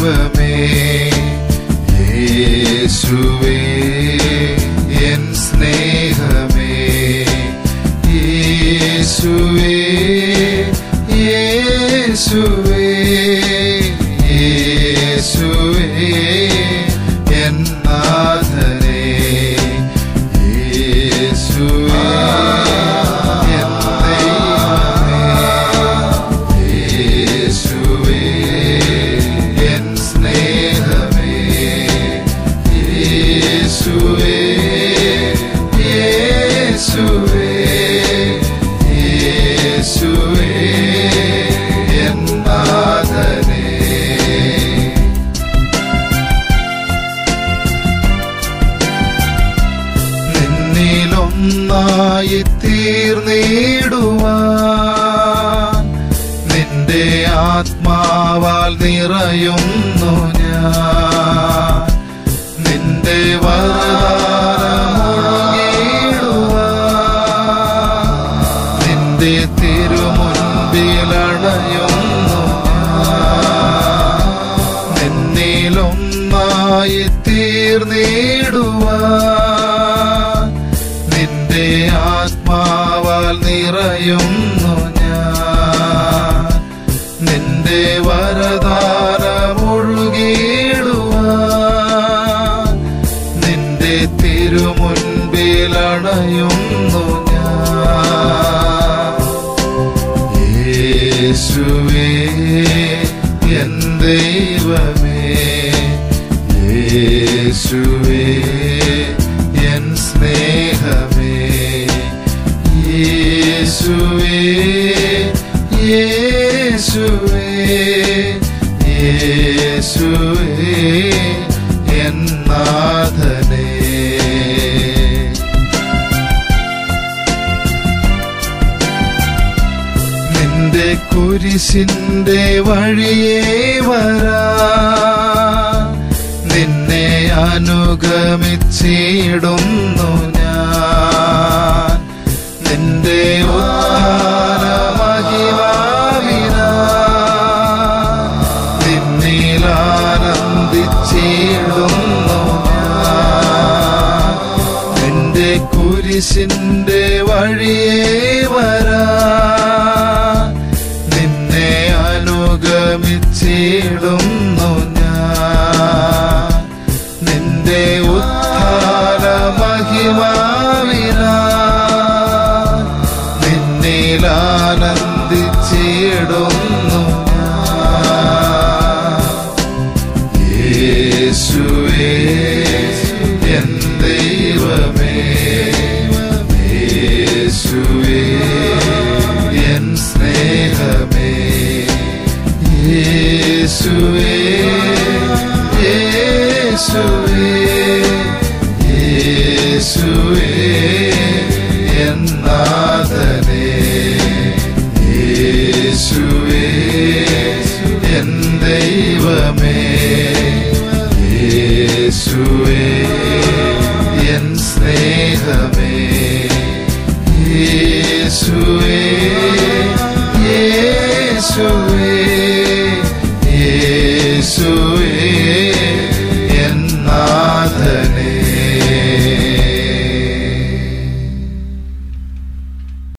ദൈവമേ യേശുവേ എൻ സ്നേഹമേ യേശുവേ യേശുവേ. നിന്നിലൊന്നായി തീർന്നിടുവാൻ. നിന്റെ ആത്മാവാൽ നിറയുന്നു ഞാൻ. നിന്റെ നിന്റെ തിരുമുൻപിലണയുന്നു നിന്നിലൊന്നായി തീർന്നിടുവാൻ. ആത്മാവാൽ നിറയുന്നു ഞാൻ. നിന്റെ വരദാനമൊഴുകിടുവാൻ നിന്റെ തിരുമുൻപിലണയുന്നു ഞാൻ. യേശുവേ എൻ ദൈവമേ. യേശുവേ എൻ സ്നേഹമേ. കുരിശിന്റെ വഴിയേ വരാ. നിന്നെ അനുഗമിച്ചിടുന്നു കുരിശിന്റെ വഴിയേ വരാ. നിന്നെ അനുഗമിച്ചിടുന്നു ഞാൻ. നിന്റെ ഉത്ഥാന മഹിമാവിനാ ഞാൻ യേശുവേ എൻ ദൈവമേ യേശുവേ എൻ സ്നേഹമേ യേശുവേ. ദൈവമേ യേശുവേ എൻ സ്നേഹമേ